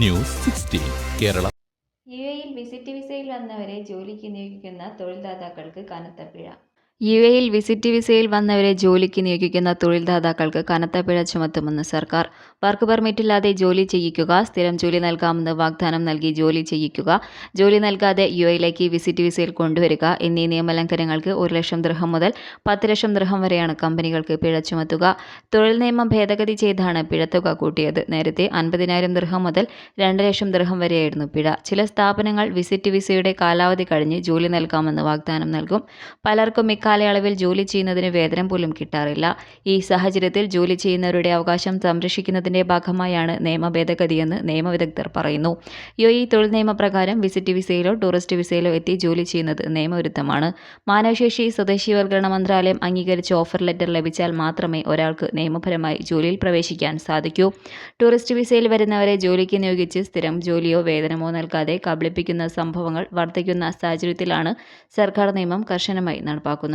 News sixteen Kerala. U എയിൽ visit വിസയിൽ വന്നവരെ ജോലിക്ക് നിയോഗിക്കുന്ന തൊഴിൽദാതാക്കൾക്ക് കനത്ത പിഴ. യു എയിൽ വിസിറ്റ് വിസയിൽ വന്നവരെ ജോലിക്ക് നിയോഗിക്കുന്ന തൊഴിൽദാതാക്കൾക്ക് കനത്ത പിഴ ചുമത്തുമെന്ന് സർക്കാർ. വർക്ക് പെർമിറ്റില്ലാതെ ജോലി ചെയ്യിക്കുക സ്ഥിരം ജോലി നൽകാമെന്ന് വാഗ്ദാനം നൽകി ജോലി ചെയ്യിക്കുക ജോലി നൽകാതെ യു എയിലേക്ക് വിസിറ്റ് വിസയിൽ കൊണ്ടുവരിക എന്നീ നിയമലംഘനങ്ങൾക്ക് ഒരു ലക്ഷം ദൃഹം മുതൽ പത്ത് ലക്ഷം ദൃഹം വരെയാണ് കമ്പനികൾക്ക് പിഴ ചുമത്തുക. തൊഴിൽ നിയമം ഭേദഗതി ചെയ്താണ് പിഴത്തുക കൂട്ടിയത്. നേരത്തെ അൻപതിനായിരം ദൃഹം മുതൽ രണ്ട് ലക്ഷം ദൃഹം വരെയായിരുന്നു പിഴ. ചില സ്ഥാപനങ്ങൾ വിസിറ്റ് വിസയുടെ കാലാവധി കഴിഞ്ഞ് ജോലി നൽകാമെന്ന് വാഗ്ദാനം നൽകും. പലർക്കും ഇക്കാലയളവിൽ ജോലി ചെയ്യുന്നതിന് വേതനം പോലും കിട്ടാറില്ല. ഈ സാഹചര്യത്തിൽ ജോലി ചെയ്യുന്നവരുടെ അവകാശം സംരക്ഷിക്കുന്നതിന്റെ ഭാഗമായാണ് നിയമ ഭേദഗതിയെന്ന് നിയമവിദഗ്ധർ പറയുന്നു. യു ഇ തൊഴിൽ നിയമപ്രകാരം വിസിറ്റ് വിസയിലോ ടൂറിസ്റ്റ് വിസയിലോ എത്തി ജോലി ചെയ്യുന്നത് നിയമവിരുദ്ധമാണ്. മാനവശേഷി സ്വദേശീവൽക്കരണ മന്ത്രാലയം അംഗീകരിച്ച ഓഫർ ലെറ്റർ ലഭിച്ചാൽ മാത്രമേ ഒരാൾക്ക് നിയമപരമായി ജോലിയിൽ പ്രവേശിക്കാൻ സാധിക്കൂ. ടൂറിസ്റ്റ് വിസയിൽ വരുന്നവരെ ജോലിക്ക് നിയോഗിച്ച് സ്ഥിരം ജോലിയോ വേതനമോ നൽകാതെ കബളിപ്പിക്കുന്ന സംഭവങ്ങൾ വർദ്ധിക്കുന്ന സാഹചര്യത്തിലാണ് സർക്കാർ നിയമം കർശനമായി നടപ്പാക്കുന്നത്.